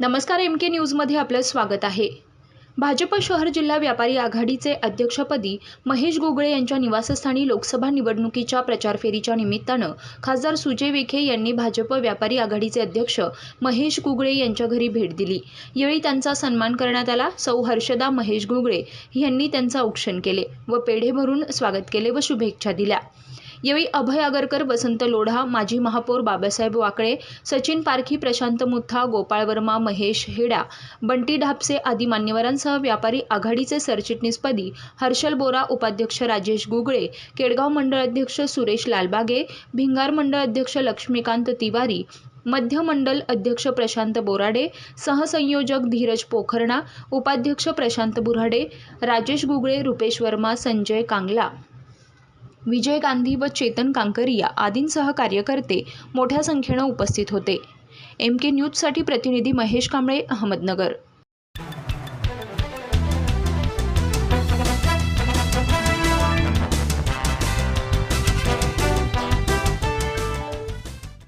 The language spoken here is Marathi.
नमस्कार एम के न्यूजमध्ये आपलं स्वागत आहे. भाजप शहर जिल्हा व्यापारी आघाडीचे अध्यक्षपदी महेश गुगळे यांच्या निवासस्थानी लोकसभा निवडणुकीच्या प्रचार फेरीच्या निमित्तानं खासदार सुजय विखे यांनी भाजप व्यापारी आघाडीचे अध्यक्ष महेश गुगळे यांच्या घरी भेट दिली. यावेळी त्यांचा सन्मान करण्यात आला. सौ हर्षदा महेश गुगळे यांनी त्यांचं औक्षण केले व पेढे भरून स्वागत केले व शुभेच्छा दिल्या. यावेळी अभय आगरकर वसंत लोढा माजी महापौर बाबासाहेब वाकळे सचिन पारखी प्रशांत मुथा गोपाळ वर्मा महेश हेडा बंटी ढापसे आदी मान्यवरांसह व्यापारी आघाडीचे सरचिटणीसपदी हर्षल बोरा उपाध्यक्ष राजेश गुगळे केडगाव मंडळ अध्यक्ष सुरेश लालबागे भिंगार मंडळ अध्यक्ष लक्ष्मीकांत तिवारी मध्य मंडल अध्यक्ष प्रशांत बोराडे सहसंयोजक धीरज पोखरणा उपाध्यक्ष प्रशांत बुराडे राजेश गुगळे रुपेश वर्मा संजय कांगला. विजय गांधी व चेतन कांकरिया आदींसह कार्यकर्ते मोठ्या संख्येनं उपस्थित होते. एम के न्यूजसाठी प्रतिनिधी महेश कांबळे अहमदनगर.